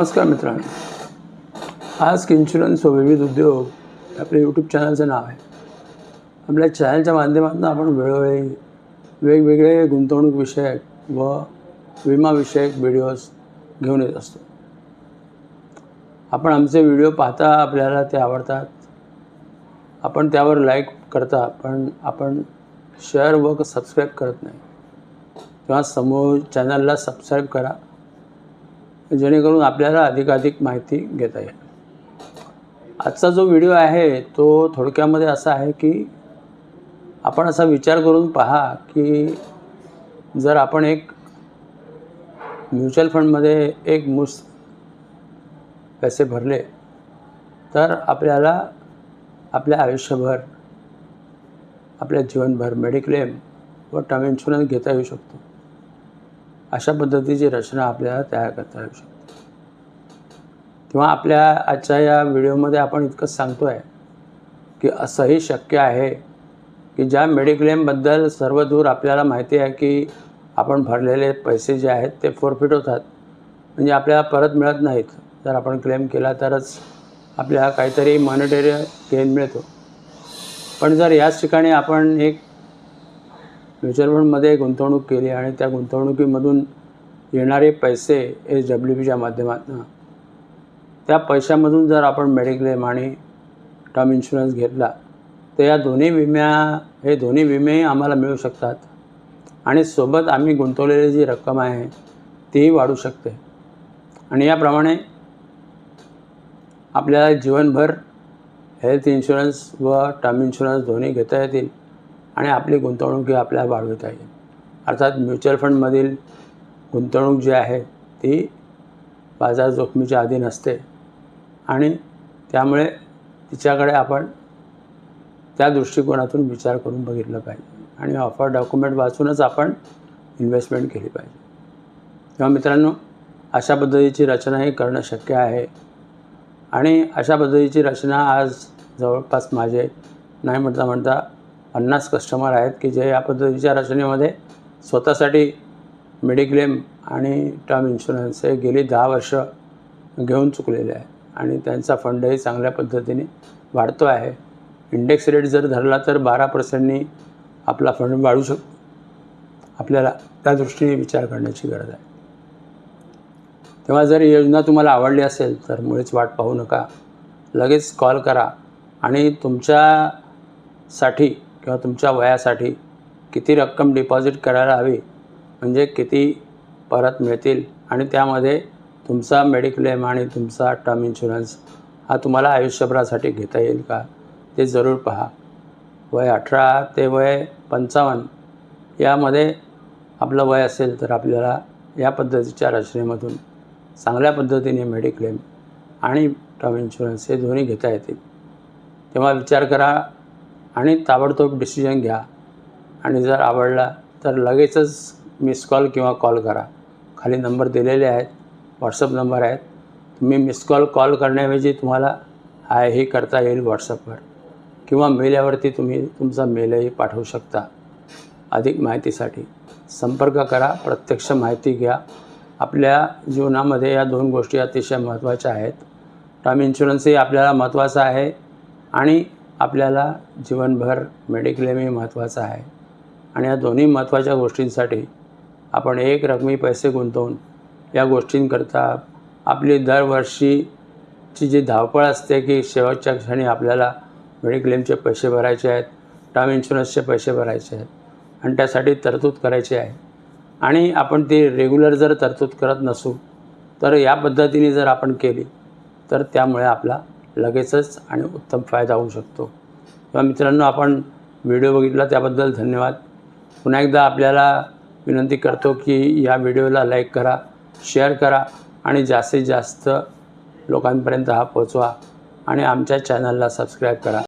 नमस्कार मित्रांनो. आज इन्शुरन्स व विविध उद्योग आपल्या यूट्यूब चॅनलचं नाव आहे. आपल्या चॅनलच्या माध्यमातून आपण वेळोवेळी वेगवेगळे गुंतवणूक विषयक व विमाविषयक व्हिडिओज घेऊन येत असतो. आपण आमचे व्हिडिओ पाहता आपल्याला ते आवडतात. आपण त्यावर लाईक करता पण आपण शेअर व सबस्क्राईब करत नाही. किंवा समोर चॅनलला सबस्क्राईब करा. जेणेकरून आपल्याला अधिकाधिक माहिती घेता येईल. आजचा जो व्हिडिओ आहे तो थोडक्यामध्ये असा आहे की आपण असा विचार करून पहा की जर आपण एक म्युच्युअल फंडमध्ये एक मुस पैसे भरले तर आपल्याला आपल्या आयुष्यभर आपल्या जीवनभर मेडिक्लेम व टर्म इन्शुरन्स घेता येऊ शकतो. अशा पद्धतीची रचना आपल्याला तयार करता येऊ शकते. किंवा आपल्या आजच्या या व्हिडिओमध्ये आपण इतकंच सांगतो आहे की असंही शक्य आहे की ज्या मेडिक्लेमबद्दल सर्वदूर आपल्याला माहिती आहे की आपण भरलेले पैसे जे आहेत ते फोरफिट होतात. म्हणजे आपल्याला परत मिळत नाहीत. जर आपण क्लेम केला तरच आपल्याला काहीतरी मॉनिटरी गेन मिळतो. पण जर याच ठिकाणी आपण एक म्युच्युअल फंडमध्ये गुंतवणूक केली आणि त्या गुंतवणुकीमधून येणारे पैसे एस डब्ल्यू बीच्या माध्यमातून. त्या पैशामधून जर आपण मेडिक्लेम आणि टर्म इन्शुरन्स घेतला तर या दोन्ही विम्या हे दोन्ही विमेही आम्हाला मिळू शकतात. आणि सोबत आम्ही गुंतवलेली जी रक्कम आहे तीही वाढू शकते. आणि याप्रमाणे आपल्याला जीवनभर हेल्थ इन्शुरन्स व टर्म इन्शुरन्स दोन्ही घेता येतील. आणि आपली गुंतवणूक ही आपल्याला वाढवता येईल. अर्थात म्युच्युअल फंडमधील गुंतवणूक जी आहे ती बाजार जोखमीच्या अधीन असते. आणि त्यामुळे तिच्याकडे आपण त्या दृष्टिकोनातून विचार करून बघितलं पाहिजे. आणि ऑफर डॉक्युमेंट वाचूनच आपण इन्व्हेस्टमेंट केली पाहिजे. तेव्हा मित्रांनो अशा पद्धतीची रचनाही करणं शक्य आहे. आणि अशा पद्धतीची रचना आज जवळपास माझे नाही म्हणता म्हणता पन्नास कस्टमर आहेत की जे या पद्धतीच्या रचनेमध्ये स्वतःसाठी मेडिक्लेम आणि टर्म इन्शुरन्स हे गेली दहा वर्ष घेऊन चुकलेले आहे आणि त्यांचा फंडही चांगल्या पद्धतीने वाढतो आहे. इंडेक्स रेट जर धरला तर बारा पर्सेंटनी आपला फंड वाढू शकतो आपल्याला त्या दृष्टीने विचार करण्याची गरज आहे. तेव्हा जर योजना तुम्हाला आवडली असेल तर मुळेच वाट पाहू नका. लगेच कॉल करा आणि तुमच्यासाठी किंवा तुमच्या वयासाठी किती रक्कम डिपॉझिट करायला हवी? म्हणजे किती परत मिळतील? आणि त्यामध्ये तुमचा मेडिक्लेम आणि तुमचा टर्म इन्शुरन्स हा तुम्हाला आयुष्यभरासाठी घेता येईल का? ते जरूर पहा. वय अठरा ते वय पंचावन्न यामध्ये आपलं वय असेल तर आपल्याला या पद्धतीच्या रचनेमधून चांगल्या पद्धतीने मेडिक्लेम आणि टर्म इन्शुरन्स हे दोन्ही घेता येतील. तेव्हा विचार करा आणि ताबडतोब डिसिजन घ्या. आणि जर आवडला तर लगेचच मिस कॉल किंवा कॉल करा. खाली नंबर दिलेले आहेत व्हॉट्सअप नंबर आहेत. तुम्ही मिस कॉल कॉल करण्याऐवजी तुम्हाला हायही करता येईल व्हॉट्सअपवर किंवा मेल्यावरती तुम्ही तुमचा मेलही पाठवू शकता. अधिक माहितीसाठी संपर्क करा प्रत्यक्ष माहिती घ्या. आपल्या जीवनामध्ये या दोन गोष्टी अतिशय महत्त्वाच्या आहेत. टर्म इन्शुरन्सही आपल्याला महत्त्वाचा आहे. आणि आपल्याला जीवनभर मेडिक्लेमही महत्त्वाचा आहे. आणि या दोन्ही महत्त्वाच्या गोष्टींसाठी आपण एक रकमी पैसे गुंतवून या गोष्टींकरता आपली दरवर्षीची जी धावपळ असते की शेवटच्या क्षणी आपल्याला मेडिक्लेमचे पैसे भरायचे आहेत टर्म इन्शुरन्सचे पैसे भरायचे आहेत आणि त्यासाठी तरतूद करायची आहे. आणि आपण ती रेग्युलर जर तरतूद करत नसू तर या पद्धतीने जर आपण केली तर त्यामुळे आपला लगेचच आणि उत्तम फायदा होऊ शकतो. किंवा मित्रांनो आपण व्हिडिओ बघितला त्याबद्दल धन्यवाद. पुन्हा एकदा आपल्याला विनंती करतो की या व्हिडिओला लाईक करा शेअर करा आणि जास्तीत जास्त लोकांपर्यंत हा पोचवा आणि आमच्या चॅनलला सबस्क्राईब करा.